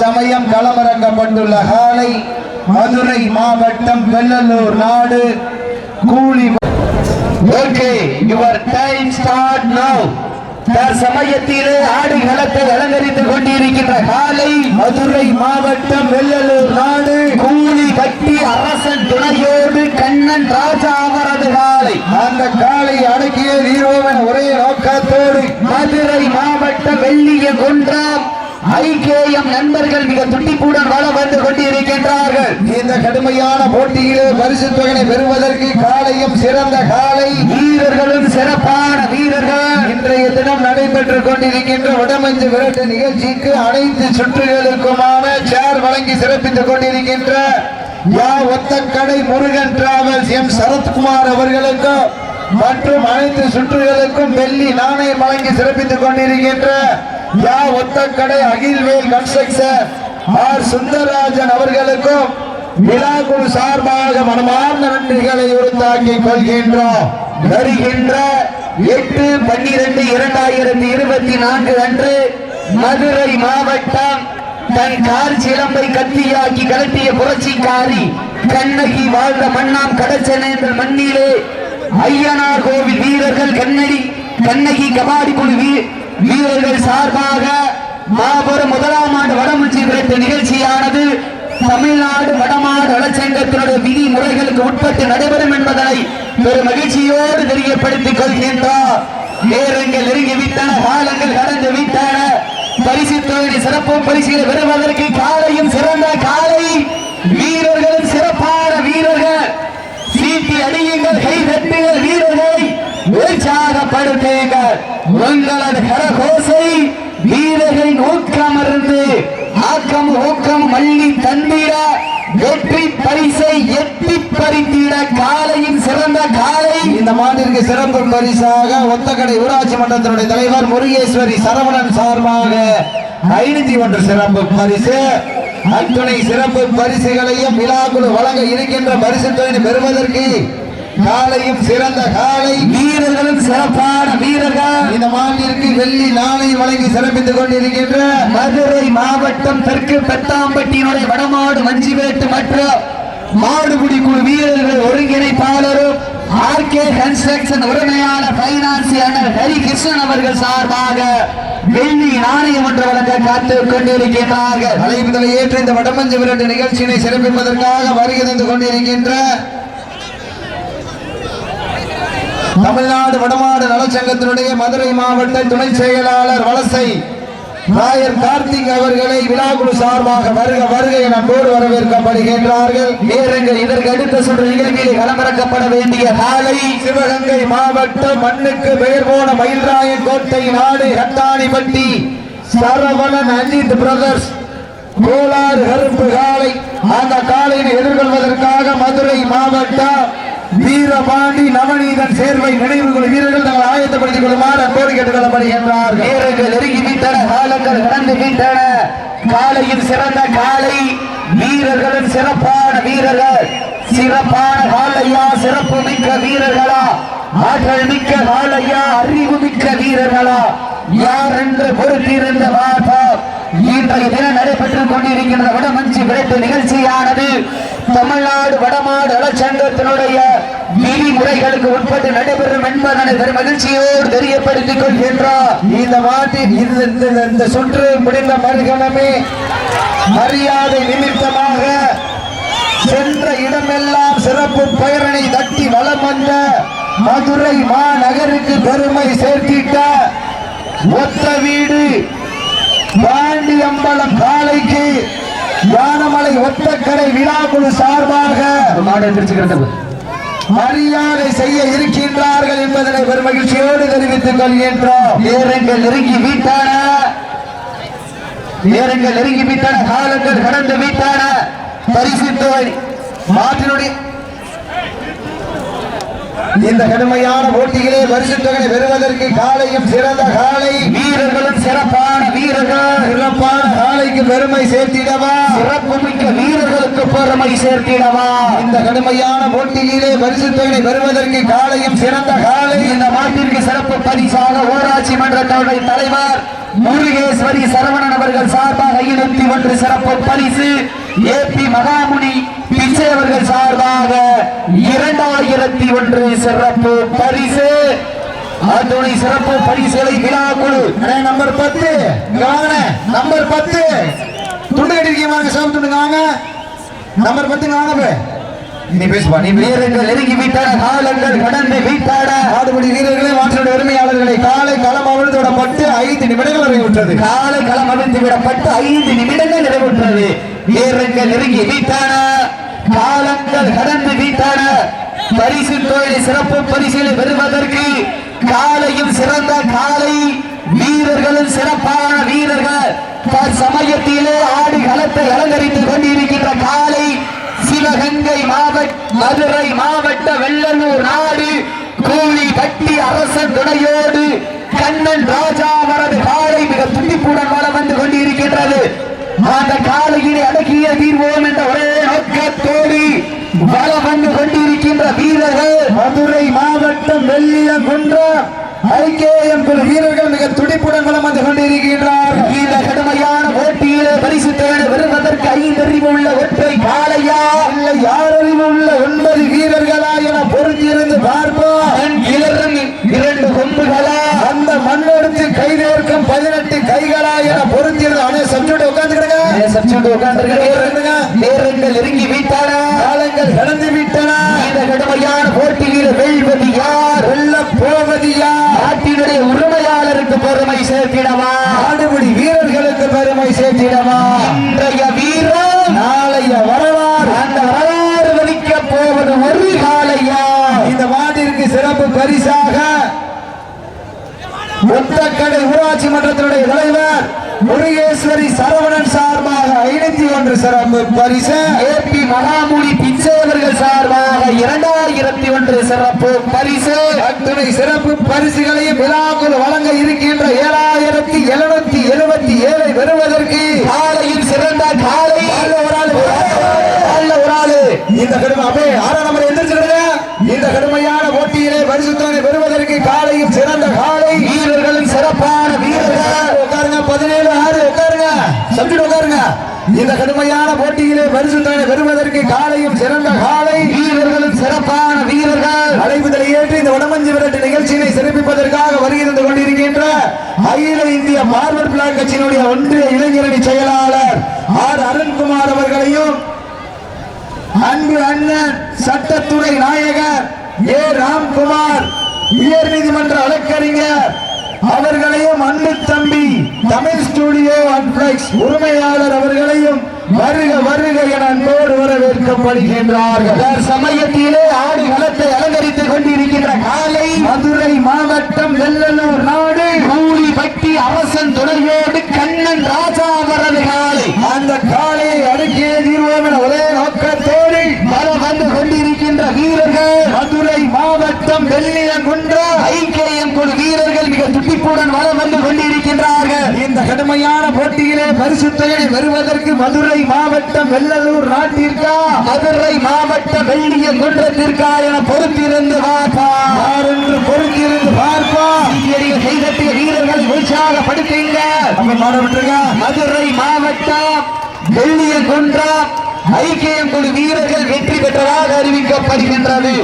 சமயம் களமிறங்கப்பட்டுள்ள காலை மதுரை மாவட்டம் வெள்ளலூர் நாடு. கூலி ஓகே யுவர் டைம் ஸ்டார்ட் நவ தற்சமயத்திலே ஆடுகளத்தை அலங்கரித்துக் கொண்டிருக்கின்ற காலை மதுரை மாவட்டம் வெள்ளலூர் நாடு. கூலி கட்டி அரசன் துணையோடு கண்ணன் ராஜா அவரது காலை. அந்த காலை அடக்கிய வீரோவன் ஒரே நோக்கத்தோடு மதுரை மாவட்டம் வெள்ளிய குன்றம் ஐகேஎம் நண்பர்கள் மிக துடிப்புடன் வள வந்து கொண்டிருக்கின்றார்கள். இந்த கடுமையான போட்டியிலே பரிசு தொகையை பெறுவதற்கு காலையும் சிறந்த காலை. வீரர்களும் சிறப்பான வீரர்கள். இன்றைய தினம் நடைபெற்றுக் கொண்டிருக்கின்ற வடமஞ்சு விரட்டு நிகழ்ச்சிக்கு அனைத்து சுற்றுகளுக்குமான சேர் வழங்கி சிறப்பித்துக் கொண்டிருக்கின்ற யா ஒத்தக்கடை முருகன் டிராவல்ஸ் எம் சரத்குமார் அவர்களுக்கும் மற்றும் அனைத்து சுற்றுகளுக்கும் வெள்ளி நாணயம் வழங்கி சிறப்பித்துக் கொண்டிருக்கின்ற யா ஒத்தக்கடை அகில்வேல் கன்ஸ்ட்ரக்ஷன் ஆர். சுந்தரராஜன் அவர்களுக்கும் விழாக்குழு சார்பாக மனமார்ந்த நன்றிகளை உருந்தாக்கிக் கொள்கின்றோம். வருகின்ற எட்டு பன்னிரண்டு இரண்டாயிரத்தி இருபத்தி நான்கு அன்று மதுரை மாவட்டம் தன் கார் சிலம்பை கத்தியாக்கி கலட்டிய புரட்சிக்காரி கண்ணகி வாழ்ந்த மண்ணாம் கடச்சனேந்திர மண்ணிலே ஐயனார் கோவில் வீரர்கள் கண்ணடி கண்ணகி கபாடி குழு வீரர்கள் சார்பாக மாபெரும் முதலாம் ஆண்டு வடமுச்சி விரட்டு நிகழ்ச்சியானது தமிழ்நாடு வடமாடு நலச்சங்கத்தினுடைய விதிமுறைகளுக்கு உட்பட்டு நடைபெறும் என்பதனை ஒரு மகிழ்ச்சியோடு தெரியப்படுத்திக் கொள்கின்றோம். நேரங்கள் நெருங்கி விட்டன காலங்கள் கடந்து விட்டன. பரிசு தொழில் சிறப்பும் பரிசுகளை பெறுவதற்கு காலையும் சிறந்த காலை. வீரர்களும் சிறப்பான வீரர்கள். சீட்டி அணியுங்கள் கை தட்டுங்கள் வீரர்களை. உற்சாகப்படுத்துங்கள் உங்களது கரகோசை வீரர்களின் ஊக்கம் இருந்து ஆக்கம் ஊக்கம் மல்லி தந்திட வெற்றி பரிசை எட்டி பறித்திட காலையின் சிறந்த காலை. இந்த மாநிலக்கு சிறப்பு பரிசாக ஒத்தக்கடை ஊராட்சி மன்றத்தினுடைய தலைவர் முருகேஸ்வரி சரவணன் சார்பாக ஐநூத்தி ஒன்று சிறப்பு பரிசு. அத்துணை சிறப்பு பரிசுகளையும் விழாக்குழு வழங்க இருக்கின்ற பரிசு தொழில் பெறுவதற்கு காலையும் சிறந்த காலை. வீரர்களும் சிறப்பான வீரர்கள். இந்த மாநிலத்திற்கு வெள்ளி நாளை வழங்கி சிறப்பித்துக் கொண்டிருக்கின்ற மதுரை மாவட்டம் தெற்கு பெத்தாம்பட்டியினுடைய வடமாடு மஞ்சிவேட்டு மற்றும் மாடுபிடி குழு வீரர்கள் ஒருங்கிணைப்பாளரும் ஆர்கே கன்ஸ்ட்ரக்ஷன் உரிமையாளர் ஹரி கிருஷ்ணன் அவர்கள் சார்பாக வெள்ளி நாணயம் ஒன்று வழங்க காத்துக் கொண்டிருக்கின்றார்கள். அழைப்புதலை ஏற்று இந்த வடமஞ்சு விரட்டு நிகழ்ச்சியினை சிறப்பிப்பதற்காக வருகை தந்து கொண்டிருக்கின்ற தமிழ்நாடு வடமாடு நலச்சங்கத்தினுடைய மதுரை மாவட்ட துணை செயலாளர் வலசை ராயர் கார்த்திக் அவர்களை விழாக்குழு சார்பாக வருக வருக என அன்போடு வரவேற்கப்படுகின்றார்கள். நேரங்கள் இதற்கு அடுத்த சுற்று நிகழ்ச்சியில் களமிறக்கப்பட வேண்டிய நாளை சிவகங்கை மாவட்டம் மண்ணுக்கு பெயர் போன மயில்ராயன் கோட்டை நாடு ஹட்டாணிப்பட்டி சரவணன் அஜித் பிரதர்ஸ் கோலாறு கருப்பு காலை அந்த காலையில் எதிர்கொள்வதற்காக மதுரை மாவட்டம் வீரபாண்டி நவநீதன் சேர்வை நினைவு கொள்ளும் வீரர்கள் தங்கள் ஆயத்தப்படுத்திக் கொள்ளுமாறு அன்போடு கேட்டுக்கொள்ளப்படுகின்றார். வீரர்கள் நெருங்கி விட்டன காலங்கள் கடந்து விட்டன காலையில் சிறந்த காலை. வீரர்களும் சிறப்பான வீரர்கள். சிறப்பான காலையா? சிறப்பு மிக்க வீரர்களா? ஆற்றல் மிக்க காலையா? அறிவு மிக்க வீரர்களா? யார் என்று பொறுத்திருந்த பார்ப்போம் இன்றைய தினம் நடைபெற்றுக் கொண்டிருக்கின்ற வடமஞ்சி விரட்டு நிகழ்ச்சியானது தமிழ்நாடு வடமாடு நலச்சங்கத்தினுடைய விதிமுறைகளுக்கு உட்பட்டு நடைபெறும் என்பதனை பெரும் மகிழ்ச்சியோடு தெரியப்படுத்திக் கொள்கின்றார். இந்த மாட்டின் இந்த- சுற்று முடிந்த மறுகணமே மரியாதை நிமித்தமாக சென்ற இடமெல்லாம் சிறப்பு பெயரனை தட்டி வளம் வந்த மதுரை மாநகருக்கு பெருமை சேர்த்திட்ட ஒத்த வீடு பாண்டியம்பலம் காலைக்கு யானமலை ஒத்தக்கடை விழாக்குழு சார்பாக மரியாதை செய்ய இருக்கின்றார்கள் என்பதனை பெரும் மகிழ்ச்சியோடு தெரிவித்துக் கொள்கின்றோம். நேரங்கள் நெருங்கி விட்டன நேரங்கள் நெருங்கி விட்டன காலங்கள் கடந்து விட்டன பரிசு தொகை மாற்றினுடைய இந்த கடுமையான போட்டியிலே பரிசு தொகை பெறுவதற்கு காலையும் சிறந்த காலை. வீரர்களும் சிறப்பான வீரர்கள். சிறப்பான பெருமை சேர்த்திடவா? சிறப்பு மிக்க வீரர்களுக்கு பெருமை சேர்த்திடவா? இந்த கடுமையான போட்டியிலே பரிசு தொகை பெறுவதற்கு காலையும் சிறந்த காலை. இந்த மாட்டிற்கு சிறப்பு பரிசாக ஊராட்சி மன்றத்தினுடைய தலைவர் முருகேஸ்வரி சரவணன் அவர்கள் சார்பாக ஐநூத்தி ஒன்று சிறப்பு பரிசு. ஏபி மகாமுனி பிச்சை அவர்கள் சார்பாக இரண்டாயிரத்தி ஒன்று சிறப்பு பரிசு. அத்துணை சிறப்பு பரிசுகளை விழா குழு நம்பர் பத்து. நம்பர் பத்து. துண்டு கட்டிருக்கீங்க சிவப்பு துண்டுங்க வாங்க நம்பர் பத்து வாங்க நீ பேசுவா நீ வீரர்கள் நெருங்கி விட்டாட காலங்கள் கடந்து விட்டாட ஆடுபடி வீரர்களே மாற்றோட உரிமையாளர்களை காலை களம் அவிழ்ந்து விடப்பட்டு ஐந்து நிமிடங்கள் நிறைவுற்றது. காலை களம் அவிழ்ந்து விடப்பட்டு ஐந்து நிமிடங்கள் நிறைவுற்றது. வீரர்கள் நெருங்கி விட்டாட காலங்கள் கடந்து விட்டாட பரிசு தொழில் சிறப்பு பரிசிலை பெறுவதற்கு காலையும் சிறந்த காலை வீரர்களும் சிறப்பான வீரர்கள் சமயத்திலே ஆடி களத்தை அலங்கரித்துக் கொண்டிருக்கின்ற காலை சிவகங்கை மாவட்ட மதுரை மாவட்ட வெள்ளலூர் நாடு கூலி கட்டி அரசன் துணையோடு கண்ணன் ராஜா அவரது காலை மிக துண்டிப்புடன் வளம் வந்து கொண்டிருக்கின்றது. அந்த காலையினை அடக்கிய தீர்வோம் என்ற ஒரே நோக்கத்தோடு வளம் வந்து கொண்டிருக்கின்ற மாவட்டம் வெள்ளியங்குன்றம் ஐகேஎம் குழு வீரர்கள் மிக துடிப்புடன் வளம் வந்து கொண்டிருக்கின்றார். இந்த கடுமையான போட்டியிலே பரிசு தேட வருவதற்கு ஐந்து அறிவு உள்ள ஒற்றை காளையா இல்லை யார் அறிவு உள்ள ஒன்பது வீரர்களா என பொருந்திருந்து பார்ப்போம். இளரும் இரண்டு கொம்புகளா? அந்த மண்ணெடுத்து கை நேர்க்கும் பதினெட்டு கைகளா என பொருந்திருந்து அவனே சப்ஜெக்ட் உட்காந்துக்கிடுங்க சப்ஜெக்ட் உட்காந்துருக்க நேரங்கள் நெருங்கி விட்டன காலங்கள் கடந்து விட்டன இந்த கடுமையான போட்டியில் வெல்வது யார் வெல்ல போவது யார் நாட்டினுடைய உரிமையாளருக்கு பெருமை சேர்த்திடவா ஆடுபடி வீரர்களுக்கு பெருமை சேர்த்திடவா இன்றைய வீரர் நாளைய வரலாறு அந்த வரலாறு வலிக்க போவது ஒரு காலையா இந்த மாட்டிற்கு சிறப்பு பரிசாக ஒத்தக்கடை ஊராட்சி மன்றத்தினுடைய தலைவர் முருகேஸ்வரி சரவணன் சார்பாக ஐநூத்தி ஒன்று சிறப்பு பரிசு. ஏபி மகாமுனி பிச்சை அவர்கள் சார்பாக இரண்டாயிரத்தி ஒன்று சிறப்பு பரிசு. அத்துணை சிறப்பு பரிசுகளையும் விழாக்குள் வழங்க இருக்கின்ற ஏழாயிரத்தி எழுநூத்தி எழுபத்தி ஏழை பெறுவதற்கு காலையில் சிறந்த காலை. நல்ல ஒரு ஆளு. இந்த கடுமை அப்படியே ஆறாம் நம்பர் எந்திரிச்சிருங்க இந்த கடுமையான போட்டியிலே பரிசுத்தனை பெறுவதற்கு காலையில் சிறந்த காலை வீரர்களும் சிறப்பான வீரர்கள் உட்காருங்க பதினேழு ஆறு உட்காருங்க சப்ஜெக்ட் உட்காருங்க. இந்த கடுமையான போட்டியிலே பரிசுத்தனை பெறுவதற்கு காலையும் சிறந்த காலை. வீரர்களும் சிறப்பான வீரர்கள். அழைப்புதலை ஏற்று இந்த வடமஞ்சி விரட்டு நிகழ்ச்சியினை சிறப்பிப்பதற்காக வருகிறது கொண்டிருக்கின்ற அகில இந்திய பார்வர்ட் பிளாக் கட்சியினுடைய ஒன்றிய இளைஞரணி செயலாளர் ஆர். அருண்குமார் அவர்களையும் அன்பு அண்ணன் சட்டத்துறை நாயகர் ஏ. ராம்குமார் உயர் நீதிமன்ற வழக்கறிஞர் அவர்களையும் அன்பு தம்பி தமிழ் ஸ்டுடியோ அண்ட் பிளெக்ஸ் உரிமையாளர் அவர்களையும் வருக வருக என அன்போடு வரவேற்கப்படுகின்றார்கள். சமயத்திலே ஆடு களத்தை அலங்கரித்துக் கொண்டிருக்கின்ற காலை மதுரை மாவட்டம் வெள்ளலூர் நாடு. கூலி பட்டி அரசன் துணையோடு கண்ணன் ராஜா அவரது காலை. அந்த காலையை அடக்கிய தீர்வோம் என ஒரே நோக்கத்தோடு பலம் வந்து கொண்டிருக்கின்ற வீரர்கள் மதுரை மாவட்டம் வெள்ளியங்குன்றம் ஐக்கியம் குழு வீரர்கள் மிக துடிப்புடன் வளம் வந்து கொண்டிருக்கின்றார்கள். இந்த கடுமையான போட்டியிலே பரிசு தொகையை வருவதற்கு மதுரை மாவட்டம் வெள்ளலூர் நாட்டிற்கா? மதுரை மாவட்டம் வெள்ளியங்குன்றத்திற்கா என பொறுத்திருந்து பார்ப்பா. என்று பொறுத்திருந்து பார்ப்பா? கைதட்டிய வீரர்களை உற்சாகப்படுத்துங்க. மதுரை மாவட்டம் வெள்ளியங்குன்றம் ஐக்கியம் குழு வீரர்கள் வெற்றி பெற்றதாக அறிவிக்கப்படுகின்றது.